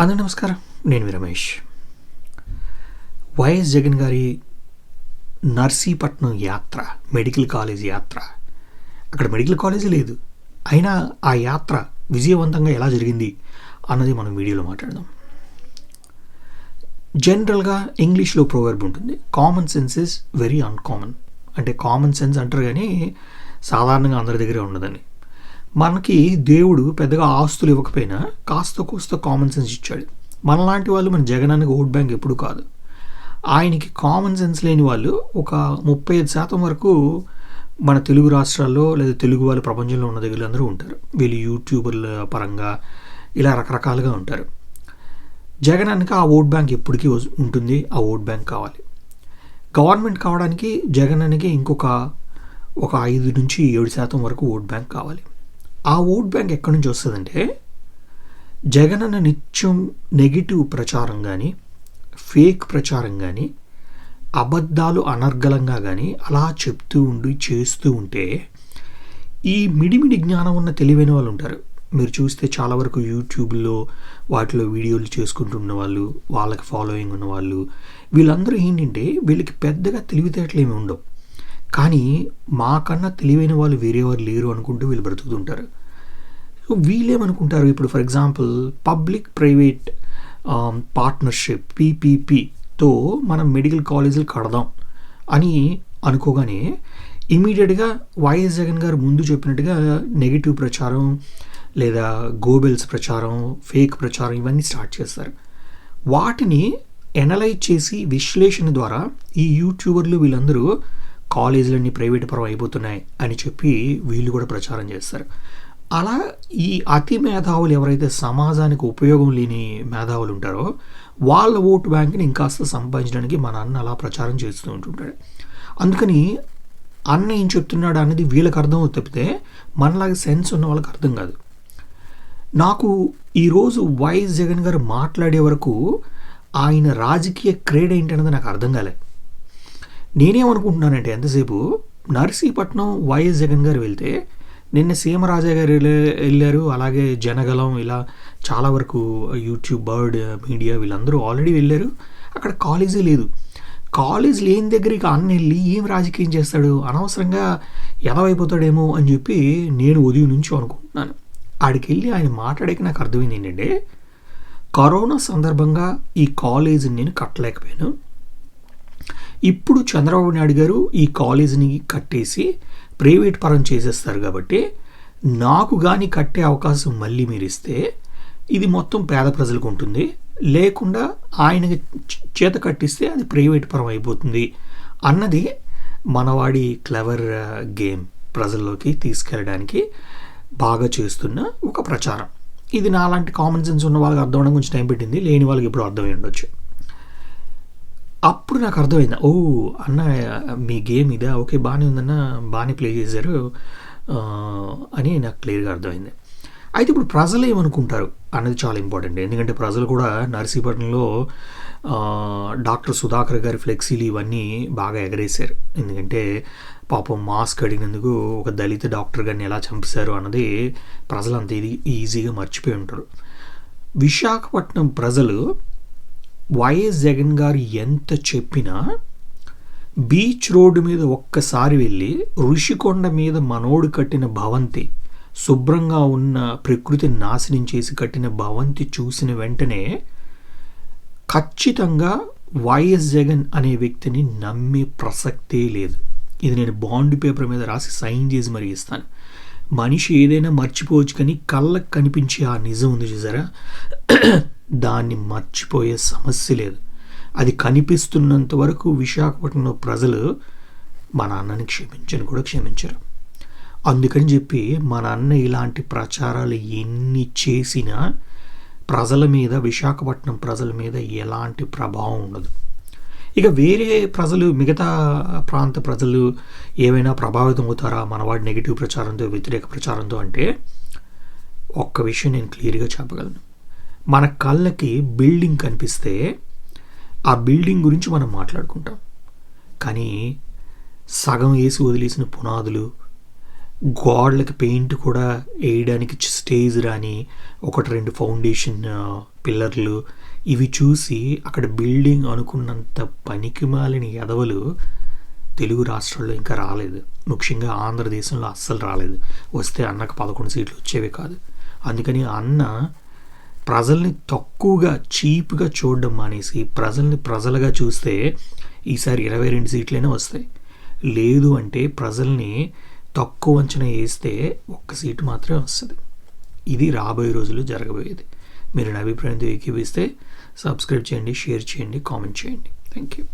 అందరూ నమస్కారం. నేను రమేష్. వైఎస్ జగన్ గారి నర్సీపట్నం యాత్ర మెడికల్ కాలేజ్ యాత్ర. అక్కడ మెడికల్ కాలేజీ లేదు. అయినా ఆ యాత్ర విజయవంతంగా ఎలా జరిగింది అన్నది మనం వీడియోలో మాట్లాడదాం. జనరల్గా ఇంగ్లీష్లో ప్రోవర్బ్ ఉంటుంది. Common sense is very uncommon. అంటే కామన్ సెన్స్ అంటారు కానీ సాధారణంగా అందరి దగ్గరే ఉండదని మనకి దేవుడు పెద్దగా ఆస్తులు ఇవ్వకపోయినా కాస్త కూస్త కామన్ సెన్స్ ఇచ్చాడు. మనలాంటి వాళ్ళు మన జగనానికి ఓట్ బ్యాంక్ ఎప్పుడు కాదు. ఆయనకి కామన్ సెన్స్ లేని వాళ్ళు ఒక ముప్పై ఐదు శాతం వరకు మన తెలుగు రాష్ట్రాల్లో లేదా తెలుగు వాళ్ళు ప్రపంచంలో ఉన్న దగ్గర అందరూ ఉంటారు. వీళ్ళు యూట్యూబర్ల పరంగా ఇలా రకరకాలుగా ఉంటారు. జగనానికి ఆ ఓట్ బ్యాంక్ ఎప్పటికీ ఉంటుంది. ఆ ఓట్ బ్యాంక్ కావాలి. గవర్నమెంట్ కావడానికి జగనానికి ఇంకొక ఒక ఐదు నుంచి ఏడు శాతం వరకు ఓట్ బ్యాంక్ కావాలి. ఆ ఓట్ బ్యాంక్ ఎక్కడి నుంచి వస్తుందంటే జగనన్న నిత్యం నెగిటివ్ ప్రచారం కానీ ఫేక్ ప్రచారం కానీ అబద్ధాలు అనర్గళంగా కానీ అలా చెప్తూ ఉండి చేస్తూ ఉంటే ఈ మిడిమిడి జ్ఞానం ఉన్న తెలివైన వాళ్ళు ఉంటారు. మీరు చూస్తే చాలా వరకు యూట్యూబ్లో వాటిలో వీడియోలు చేసుకుంటున్న వాళ్ళు వాళ్ళకి ఫాలోయింగ్ ఉన్న వాళ్ళు వీళ్ళందరూ ఏంటంటే వీళ్ళకి పెద్దగా తెలివితేటలు ఏమి ఉండవు. కానీ మాకన్నా తెలివైన వాళ్ళు వేరేవారు లేరు అనుకుంటూ వీళ్ళు బ్రతుకుతుంటారు. సో వీళ్ళేమనుకుంటారు? ఇప్పుడు for example public private partnership పీపీపీతో మనం మెడికల్ కాలేజీలు కడదాం అని అనుకోగానే ఇమీడియట్గా వైఎస్ జగన్ గారు ముందు చెప్పినట్టుగా నెగిటివ్ ప్రచారం లేదా గోబెల్స్ ప్రచారం ఫేక్ ప్రచారం ఇవన్నీ స్టార్ట్ చేస్తారు. వాటిని ఎనలైజ్ చేసి విశ్లేషణ ద్వారా ఈ యూట్యూబర్లు వీళ్ళందరూ కాలేజీలన్నీ ప్రైవేట్ పరం అయిపోతున్నాయి అని చెప్పి వీళ్ళు కూడా ప్రచారం చేస్తారు. అలా ఈ అతి మేధావులు ఎవరైతే సమాజానికి ఉపయోగం లేని మేధావులు ఉంటారో వాళ్ళ ఓటు బ్యాంక్ని ఇంకాస్త సంపాదించడానికి మన అన్న అలా ప్రచారం చేస్తూ ఉంటుంటాడు. అందుకని అన్న ఏం చెప్తున్నాడు అనేది వీళ్ళకి అర్థం అవుతుంది తప్పితే మనలాగా సెన్స్ ఉన్న వాళ్ళకి అర్థం కాదు. నాకు ఈరోజు వైఎస్ జగన్ గారు మాట్లాడే వరకు ఆయన రాజకీయ క్రీడ ఏంటన్నది నాకు అర్థం కాలేదు నేనేమనుకుంటున్నానంటే ఎంతసేపు నర్సీపట్నం వైఎస్ జగన్ గారు వెళ్తే నిన్న సీమరాజా గారు వెళ్ళారు. అలాగే జనగలం ఇలా చాలా వరకు యూట్యూబ్ బర్డ్ మీడియా వీళ్ళందరూ ఆల్రెడీ వెళ్ళారు. అక్కడ కాలేజీ లేదు. కాలేజ్ లేని దగ్గరికి అన్న వెళ్ళి ఏం రాజకీయం చేస్తాడు? అనవసరంగా ఎదవైపోతాడేమో అని చెప్పి నేను ఉదయం నుంచి అనుకుంటున్నాను. ఆడికి వెళ్ళి ఆయన మాట్లాడాక నాకు అర్థమైంది ఏంటంటే కరోనా సందర్భంగా ఈ కాలేజీని నేను కట్టలేకపోయాను. ఇప్పుడు చంద్రబాబు నాయుడు గారు ఈ కాలేజీని కట్టేసి ప్రైవేట్ పరం చేసేస్తారు కాబట్టి నాకు కానీ కట్టే అవకాశం మళ్ళీ మీరు ఇస్తే ఇది మొత్తం పేద ప్రజలకు ఉంటుంది. లేకుండా ఆయనకి చేత కట్టిస్తే అది ప్రైవేట్ పరం అయిపోతుంది అన్నది మనవాడి క్లెవర్ గేమ్ ప్రజల్లోకి తీసుకెళ్ళడానికి బాగా చేస్తున్న ఒక ప్రచారం. ఇది నాలాంటి కామన్ సెన్స్ ఉన్న వాళ్ళకి అర్థం అవడం కొంచెం టైం పెట్టింది. లేని వాళ్ళకి ఇప్పుడు అర్థమై ఉండొచ్చు. అప్పుడు నాకు అర్థమైంది. ఓ అన్న మీ గేమ్ ఇదా? ఓకే బాగానే ఉందన్న బాగానే ప్లే చేశారు. అని నాకు క్లియర్గా అర్థమైంది. అయితే ఇప్పుడు ప్రజలు ఏమనుకుంటారు అన్నది చాలా ఇంపార్టెంట్. ఎందుకంటే ప్రజలు కూడా నర్సీపట్నంలో డాక్టర్ సుధాకర్ గారి ఫ్లెక్సీలు ఇవన్నీ బాగా ఎగరేశారు. ఎందుకంటే పాపం మాస్క్ అడిగినందుకు ఒక దళిత డాక్టర్ గారిని ఎలా చంపేశారు అన్నది ప్రజలు అంత ఇది ఈజీగా మర్చిపోయి ఉంటారు. విశాఖపట్నం ప్రజలు వైఎస్ జగన్ గారు ఎంత చెప్పినా బీచ్ రోడ్డు మీద ఒక్కసారి వెళ్ళి ఋషికొండ మీద మనోడు కట్టిన భవంతి శుభ్రంగా ఉన్న ప్రకృతిని నాశనం చేసి కట్టిన భవంతి చూసిన వెంటనే ఖచ్చితంగా వైఎస్ జగన్ అనే వ్యక్తిని నమ్మే ప్రసక్తే లేదు. ఇది నేను బాండ్ పేపర్ మీద రాసి సైన్ చేసి మరి ఇస్తాను. మనిషి ఏదైనా మర్చిపోవచ్చు కానీ కళ్ళకు కనిపించే ఆ నిజం ఉంది చూసారా? దాన్ని మర్చిపోయే సమస్య లేదు. అది కనిపిస్తున్నంత వరకు విశాఖపట్నంలో ప్రజలు మా నాన్నని క్షమించని కూడా క్షమించరు. అందుకని చెప్పి మా నాన్న ఇలాంటి ప్రచారాలు ఎన్ని చేసినా ప్రజల మీద విశాఖపట్నం ప్రజల మీద ఎలాంటి ప్రభావం ఉండదు. ఇక వేరే ప్రజలు మిగతా ప్రాంత ప్రజలు ఏమైనా ప్రభావితం అవుతారా? మనవాడి నెగిటివ్ ప్రచారంతో వ్యతిరేక ప్రచారంతో అంటే ఒక్క విషయం నేను క్లియర్గా చెప్పగలను. మన కళ్ళకి బిల్డింగ్ కనిపిస్తే ఆ బిల్డింగ్ గురించి మనం మాట్లాడుకుంటాం. కానీ సగం వేసి వదిలేసిన పునాదులు గోడలకి పెయింట్ కూడా వేయడానికి స్టేజ్ రాని ఒకటి రెండు ఫౌండేషన్ పిల్లర్లు ఇవి చూసి అక్కడ బిల్డింగ్ అనుకున్నంత పనికిమాలిన ఎదవలు తెలుగు రాష్ట్రాల్లో ఇంకా రాలేదు. ముఖ్యంగా ఆంధ్రదేశంలో అస్సలు రాలేదు. వస్తే అన్నకు పదకొండు సీట్లు వచ్చేవి కాదు. అందుకని అన్న ప్రజల్ని తక్కువగా చీప్గా చూడడం మానేసి ప్రజల్ని ప్రజలుగా చూస్తే ఈసారి ఇరవై రెండు సీట్లైనా వస్తాయి. లేదు అంటే ప్రజల్ని తక్కువ అంచనా వేస్తే ఒక్క సీటు మాత్రమే వస్తుంది. ఇది రాబోయే రోజుల్లో జరగబోయేది. మీరు నా అభిప్రాయంతో ఏకీపిస్తే సబ్స్క్రైబ్ చేయండి షేర్ చేయండి కామెంట్ చేయండి. Thank you